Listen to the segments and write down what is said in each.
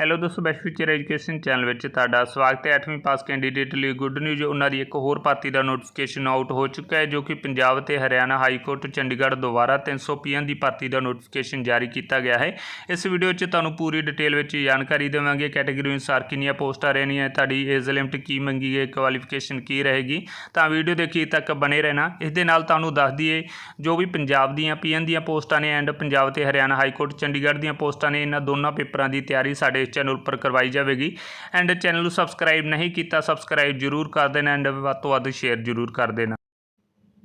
Hello ਦੋਸਤੋ bash future education channel ਵਿੱਚ ਤੁਹਾਡਾ ਸਵਾਗਤ ਹੈ। 8ਵੀਂ ਪਾਸ ਕੈਂਡੀਡੇਟ ਲਈ ਗੁੱਡ ਨਿਊਜ਼ ਉਹਨਾਂ ਦੀ ਇੱਕ ਹੋਰ ਭਰਤੀ ਦਾ ਨੋਟੀਫਿਕੇਸ਼ਨ ਆਊਟ ਹੋ ਚੁੱਕਾ ਹੈ, ਜੋ ਕਿ ਪੰਜਾਬ ਤੇ ਹਰਿਆਣਾ ਹਾਈ ਕੋਰਟ ਚੰਡੀਗੜ੍ਹ ਦੁਆਰਾ 300 ਪੀਐਨ ਦੀ ਭਰਤੀ ਦਾ ਨੋਟੀਫਿਕੇਸ਼ਨ ਜਾਰੀ ਕੀਤਾ ਗਿਆ ਹੈ। ਇਸ ਵੀਡੀਓ 'ਚ ਤੁਹਾਨੂੰ ਪੂਰੀ ਡਿਟੇਲ ਵਿੱਚ ਜਾਣਕਾਰੀ ਦੇਵਾਂਗੇ। ਕੈਟਾਗਰੀ ਅਨੁਸਾਰ ਕਿੰਨੀਆਂ ਪੋਸਟਾਂ ਰਹਿਣੀਆਂ, ਤੁਹਾਡੀ ਏਜ ਲਿਮਟ ਕੀ ਮੰਗੀ ਹੈ ਕੁਆਲੀਫਿਕੇਸ਼ਨ ਕੀ ਰਹੇਗੀ। ਤਾਂ ਵੀਡੀਓ ਦੇ ਅਖੀਰ ਤੱਕ ਬਣੇ ਰਹਿਣਾ। ਇਸ ਦੇ ਨਾਲ ਤੁਹਾਨੂੰ ਦੱਸ ਦਈਏ, ਜੋ ਵੀ ਪੰਜਾਬ ਦੀਆਂ ਪੀਐਨ ਦੀਆਂ ਪੋਸਟਾਂ ਨੇ ਐਂਡ ਪੰਜਾਬ ਤੇ ਹਰਿਆਣਾ ਹਾਈ ਕੋਰਟ ਚੰਡੀਗੜ੍ਹ ਦੀਆਂ ਪੋਸਟਾਂ ਨੇ, ਇਹਨਾਂ ਦੋਨਾਂ ਪੇਪਰਾਂ ਦੀ ਤਿਆਰੀ ਸਾਡੇ ਚੈਨਲ ਉੱਪਰ ਕਰਵਾਈ ਜਾਵੇਗੀ। ਐਂਡ ਚੈਨਲ ਨੂੰ ਸਬਸਕ੍ਰਾਈਬ ਨਹੀਂ ਕੀਤਾ ਸਬਸਕ੍ਰਾਈਬ ਜਰੂਰ ਕਰ ਦੇਣਾ ਐਂਡ ਵੱਧ ਤੋਂ ਵੱਧ ਸ਼ੇਅਰ ਜਰੂਰ ਕਰ ਦੇਣਾ।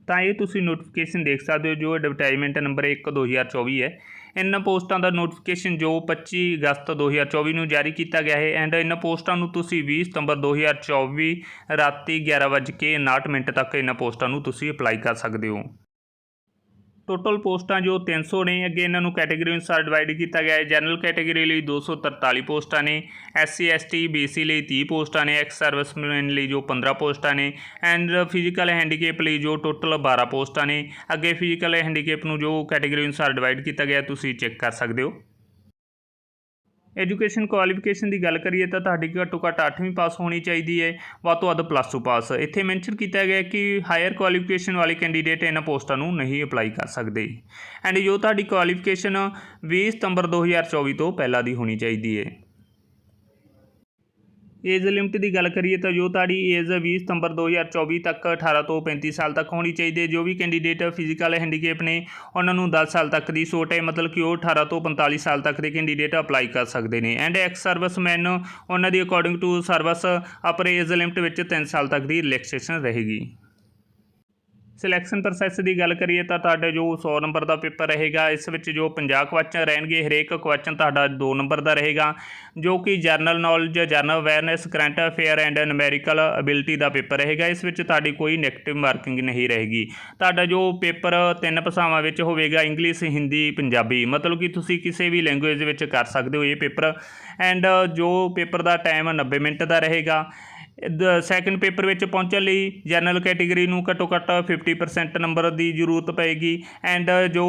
ਤਾਂ ਇਹ ਤੁਸੀਂ ਨੋਟੀਫਿਕੇਸ਼ਨ ਦੇਖ ਸਕਦੇ ਹੋ, ਜੋ ਐਡਵਰਟਾਈਜ਼ਮੈਂਟ ਨੰਬਰ 1 2024 ਹੈ। ਇਹਨਾਂ ਪੋਸਟਾਂ ਦਾ ਨੋਟੀਫਿਕੇਸ਼ਨ ਜੋ 25 ਅਗਸਤ 2024 ਨੂੰ ਜਾਰੀ ਕੀਤਾ ਗਿਆ ਹੈ। ਐਂਡ ਇਹਨਾਂ ਪੋਸਟਾਂ ਨੂੰ ਤੁਸੀਂ 20 ਸਤੰਬਰ 2024 ਰਾਤੀ 11:59 ਮਿੰਟ ਤੱਕ ਇਹਨਾਂ ਪੋਸਟਾਂ ਨੂੰ ਤੁਸੀਂ ਅਪਲਾਈ ਕਰ ਸਕਦੇ ਹੋ। ਟੋਟਲ ਪੋਸਟਾਂ ਜੋ 300 ਨੇ, ਅੱਗੇ ਇਹਨਾਂ ਨੂੰ ਕੈਟਾਗਰੀ ਅਨੁਸਾਰ ਡਿਵਾਈਡ ਕੀਤਾ ਗਿਆ ਹੈ। ਜਨਰਲ ਕੈਟਾਗਰੀ ਲਈ 243 ਪੋਸਟਾਂ ਨੇ ਐਸਸੀ ਐਸਟੀ ਬੀਸੀ ਲਈ 30 ਪੋਸਟਾਂ ਨੇ ਐਕਸ ਸਰਵਿਸਮੈਨ ਲਈ ਜੋ 15 ਪੋਸਟਾਂ ਨੇ ਐਂਡ ਫਿਜ਼ੀਕਲ ਹੈਂਡੀਕੈਪ ਲਈ ਜੋ ਟੋਟਲ 12 ਪੋਸਟਾਂ ਨੇ। ਅੱਗੇ ਫਿਜ਼ੀਕਲ ਹੈਂਡੀਕੈਪ ਨੂੰ ਜੋ ਕੈਟਾਗਰੀ ਅਨੁਸਾਰ ਡਿਵਾਈਡ ਕੀਤਾ ਗਿਆ, ਤੁਸੀਂ ਚੈੱਕ ਕਰ ਸਕਦੇ ਹੋ। ਐਜੂਕੇਸ਼ਨ ਕੁਆਲੀਫਿਕੇਸ਼ਨ ਦੀ ਗੱਲ ਕਰੀਏ ਤਾਂ ਤੁਹਾਡੀ ਘੱਟੋ ਘੱਟ 8ਵੀਂ ਪਾਸ ਹੋਣੀ ਚਾਹੀਦੀ ਹੈ, ਵੱਧ ਤੋਂ ਵੱਧ ਪਲੱਸ 2 ਪਾਸ ਇੱਥੇ ਮੈਂਸ਼ਨ ਕੀਤਾ ਗਿਆ ਕਿ ਹਾਇਰ ਕੁਆਲੀਫਿਕੇਸ਼ਨ ਵਾਲੇ ਕੈਂਡੀਡੇਟ ਇਹਨਾਂ ਪੋਸਟਾਂ ਨੂੰ ਨਹੀਂ ਅਪਲਾਈ ਕਰ ਸਕਦੇ। ਐਂਡ ਜੋ ਤੁਹਾਡੀ ਕੁਆਲੀਫਿਕੇਸ਼ਨ 20 ਸਤੰਬਰ 2024 ਤੋਂ ਪਹਿਲਾਂ ਦੀ ਹੋਣੀ ਚਾਹੀਦੀ ਹੈ। ਏਜ ਲਿਮਟ ਦੀ ਗੱਲ ਕਰੀਏ ਤਾਂ ਜੋ ਤੁਹਾਡੀ ਏਜ 20 ਸਤੰਬਰ 2024 ਤੱਕ 18 ਤੋਂ 35 ਸਾਲ ਤੱਕ ਹੋਣੀ ਚਾਹੀਦੀ ਹੈ। ਜੋ ਵੀ ਕੈਂਡੀਡੇਟ ਫਿਜ਼ੀਕਲ ਹੈਂਡੀਕੈਪ ਨੇ, ਉਹਨਾਂ ਨੂੰ 10 ਸਾਲ ਤੱਕ ਦੀ ਛੋਟ ਹੈ। ਮਤਲਬ ਕਿ ਉਹ 18 ਤੋਂ 45 ਸਾਲ ਤੱਕ ਦੇ ਕੈਂਡੀਡੇਟ ਅਪਲਾਈ ਕਰ ਸਕਦੇ ਨੇ। ਐਂਡ ਐਕਸ ਸਰਵਿਸਮੈਨ, ਉਹਨਾਂ ਦੀ according to service upper age limit ਵਿੱਚ 3 ਸਾਲ ਤੱਕ ਦੀ ਰਿਲੈਕਸੇਸ਼ਨ ਰਹੇਗੀ। ਸਿਲੈਕਸ਼ਨ ਪ੍ਰੋਸੈਸ ਦੀ ਗੱਲ ਕਰੀਏ ਤਾਂ ਤੁਹਾਡੇ ਜੋ 100 ਨੰਬਰ ਦਾ ਪੇਪਰ ਰਹੇਗਾ, ਇਸ ਵਿੱਚ ਜੋ 50 ਕੁਐਸਚਨ ਰਹਿਣਗੇ, ਹਰੇਕ ਕੁਐਸਚਨ ਤੁਹਾਡਾ 2 ਨੰਬਰ ਦਾ ਰਹੇਗਾ, ਜੋ ਕਿ general knowledge general awareness current affair and numerical ability the paper ਰਹੇਗਾ। ਇਸ ਵਿੱਚ ਤੁਹਾਡੀ ਕੋਈ ਨੈਗੇਟਿਵ ਮਾਰਕਿੰਗ ਨਹੀਂ ਰਹੇਗੀ। ਤੁਹਾਡਾ ਜੋ ਪੇਪਰ ਤਿੰਨ ਭਾਸ਼ਾਵਾਂ ਵਿੱਚ ਹੋਵੇਗਾ ਇੰਗਲਿਸ਼ ਹਿੰਦੀ ਪੰਜਾਬੀ, ਮਤਲਬ ਕਿ ਤੁਸੀਂ ਕਿਸੇ ਵੀ ਲੈਂਗੁਏਜ ਵਿੱਚ ਕਰ ਸਕਦੇ ਹੋ ਇਹ ਪੇਪਰ। ਐਂਡ ਜੋ ਪੇਪਰ ਦਾ ਟਾਈਮ 90 ਮਿੰਟ ਦਾ ਰਹੇਗਾ ਸੈਕੰਡ ਪੇਪਰ ਵਿੱਚ ਪਹੁੰਚਣ ਲਈ ਜਨਰਲ ਕੈਟੇਗਰੀ ਨੂੰ ਘੱਟੋ ਘੱਟ 50% ਨੰਬਰ ਦੀ ਜ਼ਰੂਰਤ ਪਏਗੀ ਐਂਡ ਜੋ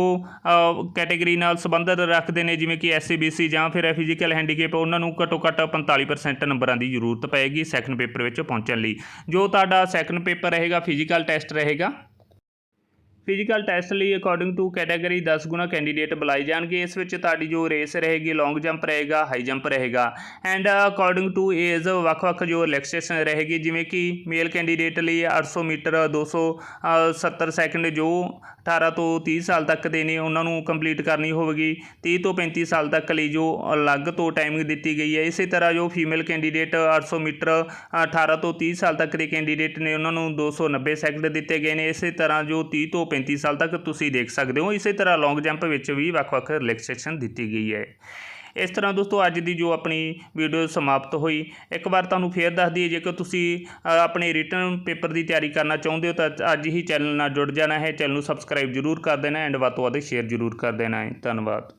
ਕੈਟੇਗਰੀ ਨਾਲ ਸੰਬੰਧਿਤ ਰੱਖਦੇ ਨੇ, ਜਿਵੇਂ ਕਿ ਐਸਸੀਬੀਸੀ ਜਾਂ ਫਿਰ ਫਿਜ਼ੀਕਲ ਹੈਂਡੀਕੈਪ ਉਹਨਾਂ ਨੂੰ ਘੱਟੋ ਘੱਟ 45% ਨੰਬਰਾਂ ਦੀ ਜ਼ਰੂਰਤ ਪਏਗੀ ਸੈਕੰਡ ਪੇਪਰ ਵਿੱਚ ਪਹੁੰਚਣ ਲਈ। ਜੋ ਤੁਹਾਡਾ ਸੈਕੰਡ ਪੇਪਰ ਰਹੇਗਾ ਫਿਜ਼ੀਕਲ ਟੈਸਟ ਰਹੇਗਾ ਫਿਜ਼ੀਕਲ ਟੈਸਟ ਲਈ ਅਕੋਰਡਿੰਗ ਟੂ ਕੈਟਾਗਰੀ 10 ਗੁਣਾ ਕੈਂਡੀਡੇਟ ਬੁਲਾਏ ਜਾਣਗੇ। ਇਸ ਵਿੱਚ ਤੁਹਾਡੀ ਜੋ ਰੇਸ ਰਹੇਗੀ ਲੌਂਗ ਜੰਪ ਰਹੇਗਾ ਹਾਈ ਜੰਪ ਰਹੇਗਾ। ਐਂਡ ਅਕੋਰਡਿੰਗ ਟੂ ਏਜ ਵੱਖ-ਵੱਖ ਜੋ ਰਿਲੈਕਸੇਸ਼ਨ ਰਹੇਗੀ, ਜਿਵੇਂ ਕਿ ਮੇਲ ਕੈਂਡੀਡੇਟ ਲਈ 800 ਮੀਟਰ 270 ਸੈਕਿੰਡ ਜੋ 18 ਤੋਂ 30 ਸਾਲ ਤੱਕ ਦੇ ਨੇ, ਉਹਨਾਂ ਨੂੰ ਕੰਪਲੀਟ ਕਰਨੀ ਹੋਵੇਗੀ। 30 ਤੋਂ 35 ਸਾਲ ਤੱਕ ਲਈ ਜੋ ਅਲੱਗ ਤੋਂ ਟਾਈਮਿੰਗ ਦਿੱਤੀ ਗਈ ਹੈ। ਇਸੇ ਤਰ੍ਹਾਂ ਜੋ ਫੀਮੇਲ ਕੈਂਡੀਡੇਟ 800 ਮੀਟਰ 18 ਤੋਂ 30 ਸਾਲ ਤੱਕ ਦੇ ਕੈਂਡੀਡੇਟ ਨੇ, ਉਹਨਾਂ ਨੂੰ 290 ਸੈਕਿੰਡ ਦਿੱਤੇ ਗਏ ਨੇ। ਇਸੇ ਤਰ੍ਹਾਂ ਜੋ 30 ਤੋਂ 35 ਸਾਲ ਤੱਕ ਤੁਸੀਂ ਦੇਖ ਸਕਦੇ ਹੋ। ਇਸੇ ਤਰ੍ਹਾਂ ਲੌਂਗ ਜੰਪ ਵਿੱਚ ਵੀ ਵੱਖ-ਵੱਖ ਰਿਲੈਕਸੇਸ਼ਨ ਦਿੱਤੀ ਗਈ ਹੈ। ਇਸ ਤਰ੍ਹਾਂ ਦੋਸਤੋ ਅੱਜ ਦੀ ਜੋ ਆਪਣੀ ਵੀਡੀਓ ਸਮਾਪਤ ਹੋਈ, ਇੱਕ ਵਾਰ ਤੁਹਾਨੂੰ ਫੇਰ ਦੱਸ ਦਈਏ, ਜੇਕਰ ਤੁਸੀਂ ਆਪਣੇ ਰਿਟਰਨ ਪੇਪਰ ਦੀ ਤਿਆਰੀ ਕਰਨਾ ਚਾਹੁੰਦੇ ਹੋ, ਤਾਂ ਅੱਜ ਹੀ ਚੈਨਲ ਨਾਲ ਜੁੜ ਜਾਣਾ ਹੈ ਚੈਨਲ ਨੂੰ ਸਬਸਕ੍ਰਾਈਬ ਜਰੂਰ ਕਰ ਦੇਣਾ ਐਂਡ ਵੱਧ ਤੋਂ ਵੱਧ ਸ਼ੇਅਰ ਜਰੂਰ ਕਰ ਦੇਣਾ ਹੈ। ਧੰਨਵਾਦ।